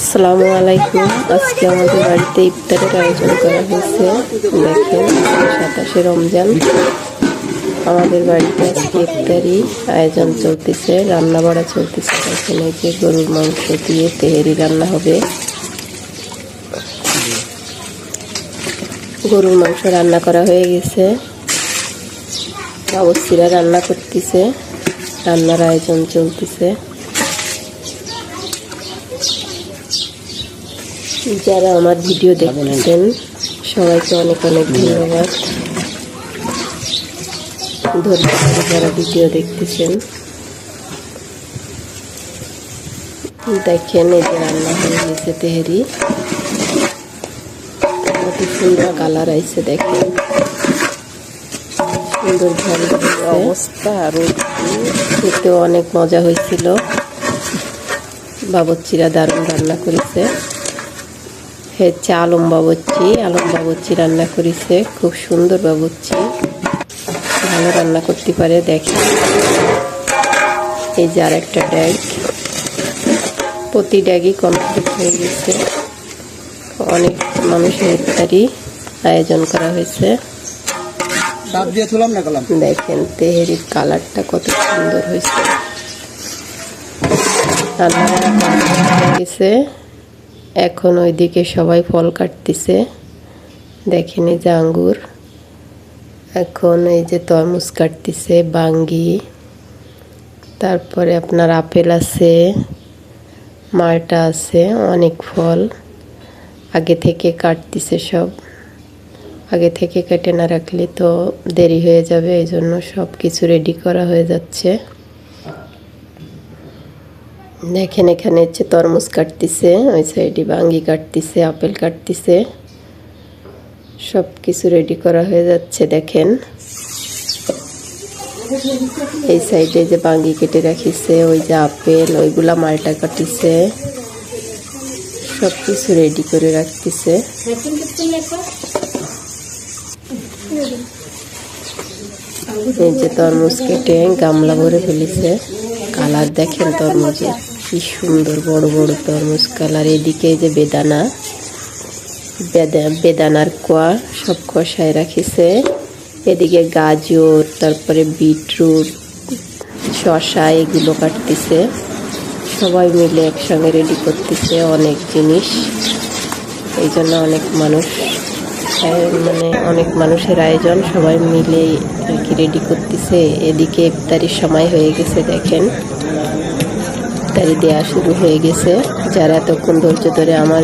আসসালামু আলাইকুম। আজকে আমাদের বাড়িতে ইফতারের আয়োজন করা হয়েছে। দেখেন, সাতাশে রমজান। আমাদের বাড়িতে আজকে ইফতারি আয়োজন চলতেছে রান্না বাড়া চলতেছে এই যে গরুর মাংস দিয়ে তেহেরি রান্না হবে। গরুর মাংস রান্না করা হয়ে গেছে। বাবুসিরা রান্না করতেছে। রান্নার আয়োজন চলতেছে। যারা আমার ভিডিও দেখতেছেন সবাইকে অনেক অনেক ধন্যবাদ। ধন্যবাদ যারা ভিডিও দেখতেছেন। দেখেন এই যে রান্না হয়ে গেছে তেহেরি। কত সুন্দর কালার আইছে দেখেন। সুন্দর ঝাল অবস্থা আর খেতেও অনেক মজা হয়েছিল। বাবচ্চিরা দারুণ রান্না করেছে। হচ্ছে আলম বাবচ্চি আলম বাবচ্চি রান্না করেছে খুব সুন্দর বাবুচ্ছি ভালো রান্না করতে পারে দেখে। এই যার একটা ড্যাগ প্রতি ড্যাগই কমপ্লিট হয়ে গেছে। অনেক মানুষের ইফতারি আয়োজন করা হয়েছে। দেখেন তেহেরির কালারটা কত সুন্দর হয়েছে। রান্না গেছে। এখন ওইদিকে সবাই ফল কাটতেছে। দেখেন এই যে আঙ্গুর। এখন এই যে তরমুজ কাটতেছে, বাঙ্গি। তারপরে আপনার আপেল আছে, মালটা আছে, অনেক ফল। আগে থেকে কাটতেছে সব। আগে থেকে কেটে না রাখলে তো দেরি হয়ে যাবে এই জন্য সব কিছু রেডি করা হয়ে যাচ্ছে। দেখেন, এখানে হচ্ছে তরমুজ কাটতেছে, ওই সাইডে বাঙ্গি কাটতেছে, আপেল কাটতেছে। সব কিছু রেডি করা হয়ে যাচ্ছে, দেখেন। এই সাইডে যে বাঙ্গি কেটে রাখিছে, ওই যে আপেল, ওইগুলা মালটা কাটিছে সব কিছু রেডি করে রাখতেছে। এই যে তরমুজ কেটে গামলা ভরে ফেলেছে। কালার দেখেন তরমুজের। কি সুন্দর বড় বড় তরমুজ কালার। এদিকে যে বেদানা, বেদা- বেদানার কোয়া সব কষায় রাখিছে। এদিকে গাজর, তারপরে বিটরুট শশা এগুলো কাটতেছে। সবাই মিলে একসঙ্গে রেডি করতেছে অনেক জিনিস। এই জন্য অনেক মানুষ মানে অনেক মানুষের আয়োজন, সবাই মিলে আর কি রেডি করতেছে। এদিকে ইফতারির সময় হয়ে গেছে, দেখেন। ইফতারি দেওয়া শুরু হয়ে গেছে। যারা এতক্ষণ ধৈর্য ধরে আমার